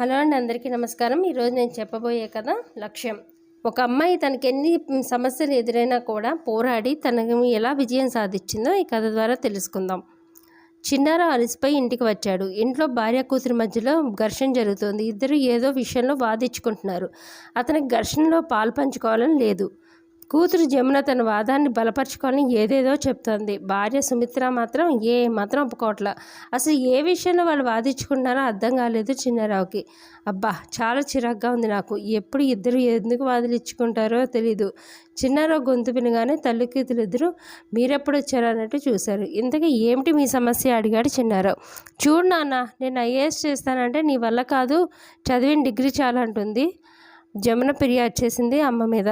Hello అండి అందరికీ నమస్కారం. ఈరోజు నేను చెప్పబోయే కథ లక్ష్యం. ఒక అమ్మాయి తనకి ఎన్ని సమస్యలు ఎదురైనా కూడా పోరాడి తనకు ఎలా విజయం సాధించిందో ఈ కథ ద్వారా తెలుసుకుందాం. చిన్నారావు అలసిపోయి ఇంటికి వచ్చాడు. ఇంట్లో భార్య కూతురి మధ్యలో ఘర్షణ జరుగుతోంది. ఇద్దరు ఏదో విషయంలో వాదించుకుంటున్నారు. అతనికి ఘర్షణలో పాలు పంచుకోవాలని లేదు. కూతురు జమున తన వాదాన్ని బలపరచుకొని ఏదేదో చెప్తోంది. భార్య సుమిత్ర మాత్రం ఏ మాత్రం ఒప్పుకోవట్లా. అసలు ఏ విషయంలో వాళ్ళు వాదించుకుంటున్నారో అర్థం కాలేదు చిన్నారావుకి. అబ్బా చాలా చిరాగ్గా ఉంది నాకు. ఎప్పుడు ఇద్దరు ఎందుకు వాదిలిచ్చుకుంటారో తెలీదు. చిన్నారావు గొంతు వినగానే తల్లికీతులు ఇద్దరు మీరెప్పుడు వచ్చారు అన్నట్టు చూశారు. ఇంతకీ ఏమిటి మీ సమస్య? అడిగాడు చిన్నారావు. చూడు నాన్న నేను ఐఏఎస్ చేస్తానంటే నీ వల్ల కాదు. చదివిన డిగ్రీ చాలా అంటుంది జమున ఫిర్యాదు చేసింది అమ్మ మీద.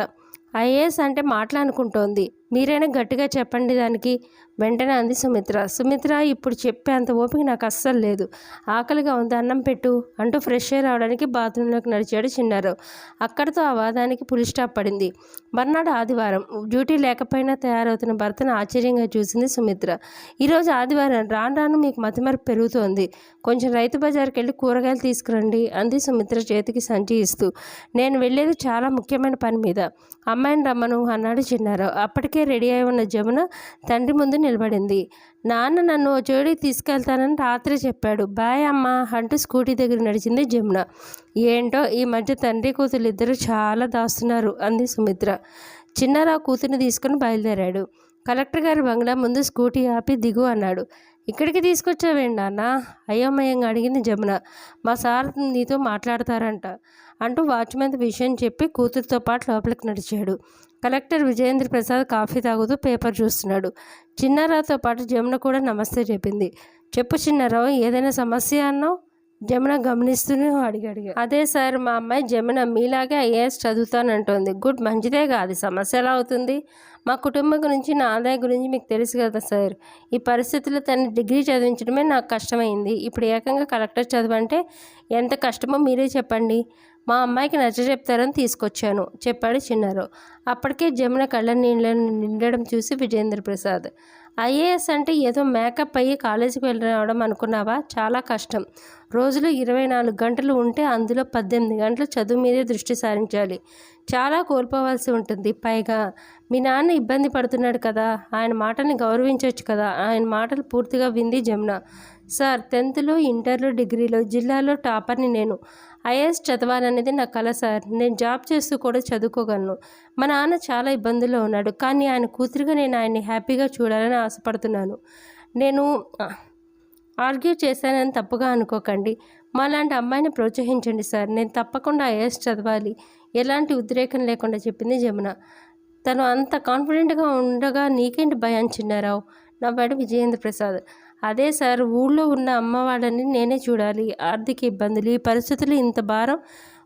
ఐఏఎస్ అంటే మాట్లాడుకుంటోంది మీరైనా గట్టిగా చెప్పండి దానికి. వెంటనే అంది సుమిత్ర. సుమిత్ర ఇప్పుడు చెప్పేంత ఓపిక నాకు అస్సలు లేదు. ఆకలిగా ఉంది అన్నం పెట్టు అంటూ ఫ్రెష్ అయి రావడానికి బాత్రూంలోకి నడిచాడు చిన్నారావు. అక్కడితో ఆ వాదానికి పులి స్టాప్ పడింది. మర్నాడు ఆదివారం డ్యూటీ లేకపోయినా తయారవుతున్న భర్తను ఆశ్చర్యంగా చూసింది సుమిత్ర. ఈరోజు ఆదివారం రాను రాను మీకు మతిమరుపు పెరుగుతోంది. కొంచెం రైతు బజార్కి వెళ్ళి కూరగాయలు తీసుకురండి అంది సుమిత్ర చేతికి సంచి ఇస్తూ. నేను వెళ్ళేది చాలా ముఖ్యమైన పని మీద. అమ్మాయిని రమ్మను అన్నాడు చిన్నారావు. అప్పటికి రెడీ అయి ఉన్న జమున తండ్రి ముందు నిలబడింది. నాన్న నన్ను ఓ చోటికి తీసుకెళ్తానని రాత్రి చెప్పాడు. బాయ్ అమ్మ అంటూ స్కూటీ దగ్గర నడిచింది జమున. ఏంటో ఈ మధ్య తండ్రి కూతురు ఇద్దరు చాలా దాస్తున్నారు అంది సుమిత్ర. చిన్నారావు కూతుర్ని తీసుకుని బయలుదేరాడు. కలెక్టర్ గారి బంగ్లా ముందు స్కూటీ ఆపి దిగు అన్నాడు. ఇక్కడికి తీసుకొచ్చావేండి నాన్న? అయోమయంగా అడిగింది జమున. మా సార్ నీతో మాట్లాడతారంట అంటూ వాచ్మెన్ విషయం చెప్పి కూతురుతో పాటు లోపలికి నడిచాడు. కలెక్టర్ విజయేంద్ర ప్రసాద్ కాఫీ తాగుతూ పేపర్ చూస్తున్నాడు. చిన్నారావుతో పాటు జమున కూడా నమస్తే చెప్పింది. చెప్పు చిన్నారావు ఏదైనా సమస్య అన్నావు? జమున గమనిస్తూనే అడిగాడు అదే సార్ మా అమ్మాయి జమున మీలాగే ఐఏఎస్ చదువుతానంటోంది. గుడ్ మంచిదే కాదు. సమస్య ఎలా అవుతుంది? మా కుటుంబం గురించి నా ఆదాయం గురించి మీకు తెలుసు కదా సార్. ఈ పరిస్థితుల్లో తన డిగ్రీ చదివించడమే నాకు కష్టమైంది. ఇప్పుడు ఏకంగా కలెక్టర్ చదవంటే ఎంత కష్టమో మీరే చెప్పండి. మా అమ్మాయికి నచ్చ చెప్తారని తీసుకొచ్చాను. చెప్పాడు చిన్నారు. అప్పటికే జమున కళ్ళ నీళ్ళను నిండడం చూసి విజేంద్ర ప్రసాద్ ఐఏఎస్ అంటే ఏదో మేకప్ అయ్యి కాలేజీకి వెళ్ళి రావడం అనుకున్నావా? చాలా కష్టం. రోజులు ఇరవై నాలుగు గంటలు ఉంటే అందులో పద్దెనిమిది గంటలు చదువు మీదే దృష్టి సారించాలి. చాలా కోల్పోవాల్సి ఉంటుంది. పైగా మీ నాన్న ఇబ్బంది పడుతున్నాడు కదా. ఆయన మాటని గౌరవించవచ్చు కదా. ఆయన మాటలు పూర్తిగా వింది జమున. సార్ టెన్త్లో ఇంటర్లో డిగ్రీలో జిల్లాలో టాపర్ని నేను. ఐఏఎస్ చదవాలనేది నా కల సార్. నేను జాబ్ చేస్తూ కూడా చదువుకోగలను. మా నాన్న చాలా ఇబ్బందుల్లో ఉన్నాడు. కానీ ఆయన కూతురుగా నేను ఆయన్ని హ్యాపీగా చూడాలని ఆశపడుతున్నాను. నేను ఆర్గ్యూ చేశానని తప్పుగా అనుకోకండి. మాలాంటి అమ్మాయిని ప్రోత్సహించండి సార్. నేను తప్పకుండా ఐఏఎస్ చదవాలి. ఎలాంటి ఉద్రేకం లేకుండా చెప్పింది జమున. తను అంత కాన్ఫిడెంట్గా ఉండగా నీకేంటి భయం చిన్నారావు? నా నవ్వాడు విజయేంద్ర ప్రసాద్. అదే సార్ ఊళ్ళో ఉన్న అమ్మవాళ్ళని నేనే చూడాలి. ఆర్థిక ఇబ్బందులు ఈ పరిస్థితులు ఇంత భారం.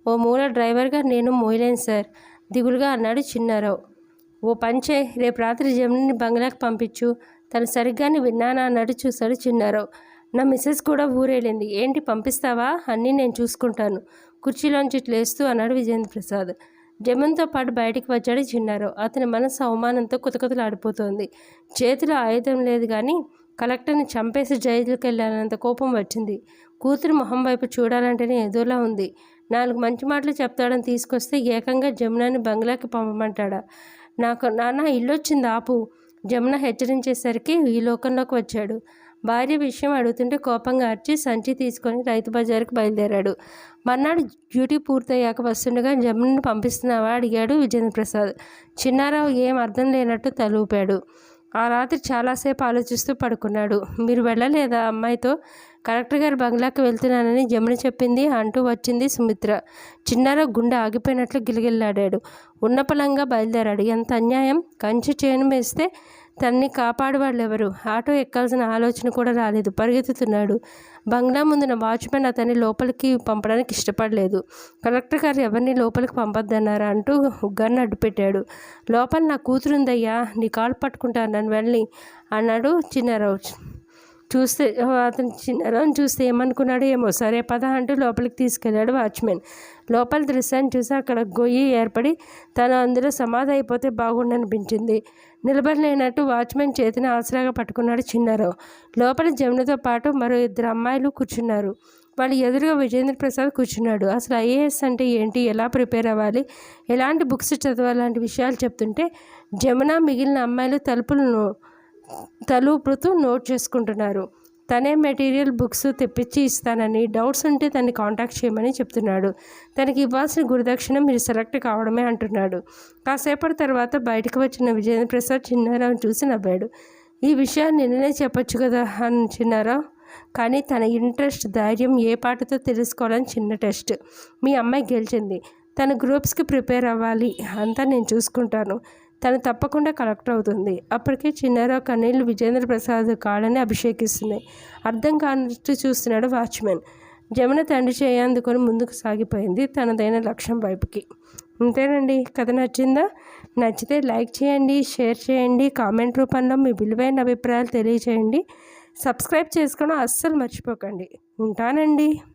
ఓ మూల డ్రైవర్గా నేను మోయలేను సార్. దిగులుగా అన్నాడు చిన్నారావు. ఓ పంచే రేపు రాత్రి జముని బంగ్లాకి పంపించు. తను సరిగ్గానే విన్నానా అన్నాడు చూశాడు చిన్నారావు. నా మిస్సెస్ కూడా ఊరేళ్ళింది ఏంటి పంపిస్తావా? అన్నీ నేను చూసుకుంటాను. కుర్చీలోంచి లేస్తూ అన్నాడు విజేంద్ర ప్రసాద్. జమన్తో పాటు బయటికి వచ్చాడు చిన్నారావు. అతని మనసు అవమానంతో కుతకుతలాడిపోతోంది. చేతిలో ఆయుధం లేదు కానీ కలెక్టర్ని చంపేసి జైలుకి వెళ్ళానంత కోపం వచ్చింది. కూతురు మొహం వైపు చూడాలంటేనే ఎదురులా ఉంది. నాలుగు మంచి మాటలు చెప్తాడని తీసుకొస్తే ఏకంగా జమునాని బంగ్లాకి పంపమంటాడా? నాకు నాన్న ఇల్లు వచ్చింది ఆపు. జమున హెచ్చరించేసరికి ఈ లోకంలోకి వచ్చాడు. భార్య విషయం అడుగుతుంటే కోపంగా అర్చి సంచి తీసుకొని రైతు బజార్కి బయలుదేరాడు. మర్నాడు డ్యూటీ పూర్తయ్యాక వస్తుండగా జమునని పంపిస్తున్నావా? అడిగాడు విజేంద్ర ప్రసాద్ చిన్నారావు ఏం అర్థం లేనట్టు తలూపాడు. ఆ రాత్రి చాలాసేపు ఆలోచిస్తూ పడుకున్నాడు. మీరు వెళ్ళలేదా అమ్మాయితో? కలెక్టర్ గారి బంగ్లాకి వెళ్తున్నానని జమున చెప్పింది అంటూ వచ్చింది సుమిత్ర. చిన్నార గుండె ఆగిపోయినట్లు గిలగిల్లాడాడు. ఉన్నపలంగా బయలుదేరాడు. ఎంత అన్యాయం? కంచి చేయను వేస్తే తన్ని కాపాడు వాళ్ళు ఎవరు ఆటో ఎక్కాల్సిన ఆలోచన కూడా రాలేదు. పరిగెత్తుతున్నాడు. బంగ్లా ముందున వాచ్మెన్ అతన్ని లోపలికి పంపడానికి ఇష్టపడలేదు. కలెక్టర్ గారు ఎవరిని లోపలికి పంపొద్దన్నారా అంటూ గన్ను అడ్డుపెట్టాడు. లోపల నా కూతురుందయ్యా నీ కాలు పట్టుకుంటాను నన్ను వెళ్ళి అన్నాడు చిన్నారావు చూస్తే అతను చిన్నారావుని చూస్తే ఏమనుకున్నాడు ఏమో. సరే పద అంటూ లోపలికి తీసుకెళ్ళాడు వాచ్మెన్. లోపల దృశ్యాన్ని చూసి అక్కడ గొయ్యి ఏర్పడి తను అందులో సమాధి అయిపోతే బాగుండనిపించింది. నిలబడలేనట్టు వాచ్మెన్ చేతిని ఆసరాగా పట్టుకున్నాడు చిన్నారావు. లోపల జమునతో పాటు మరో ఇద్దరు అమ్మాయిలు కూర్చున్నారు. వాళ్ళు ఎదురుగా విజేంద్ర ప్రసాద్ కూర్చున్నాడు. అసలు ఐఏఎస్ అంటే ఏంటి? ఎలా ప్రిపేర్ అవ్వాలి? ఎలాంటి బుక్స్ చదవాలి లాంటి విషయాలు చెప్తుంటే జమున మిగిలిన అమ్మాయిలు తలుపులను తలుపుతూ నోట్ చేసుకుంటున్నారు. తనే మెటీరియల్ బుక్స్ తెప్పించి ఇస్తానని డౌట్స్ ఉంటే తనని కాంటాక్ట్ చేయమని చెప్తున్నాడు. తనకి ఇవ్వాల్సిన గురుదక్షిణ మీరు సెలెక్ట్ కావడమే అంటున్నాడు. కాసేపటి తర్వాత బయటకు వచ్చిన విజయేంద్ర ప్రసాద్ చిన్నారావు చూసి నవ్వాడు. ఈ విషయాన్ని నిన్ననే చెప్పొచ్చు కదా అని చిన్నారావు? కానీ తన ఇంట్రెస్ట్ ధైర్యం ఏ పాటతో తెలుసుకోవాలని చిన్న టెస్ట్. మీ అమ్మాయి గెలిచింది. తన గ్రూప్స్కి ప్రిపేర్ అవ్వాలి. అంతా నేను చూసుకుంటాను. తను తప్పకుండా కలెక్టర్ అవుతుంది. అప్పటికే చిన్నారావు కన్నీళ్ళు విజేంద్ర ప్రసాద్ కాళ్ళని అభిషేకిస్తున్నాయి. అర్థం కానట్టు చూస్తున్నాడు వాచ్మెన్. జమున తండ్రి చేయందుకొని ముందుకు సాగిపోయింది తనదైన లక్ష్యం వైపుకి. అంతేనండి కథ నచ్చిందా? నచ్చితే లైక్ చేయండి షేర్ చేయండి కామెంట్ రూపంలో మీ విలువైన అభిప్రాయాలు తెలియచేయండి. సబ్స్క్రైబ్ చేసుకోవడం అస్సలు మర్చిపోకండి. ఉంటానండి.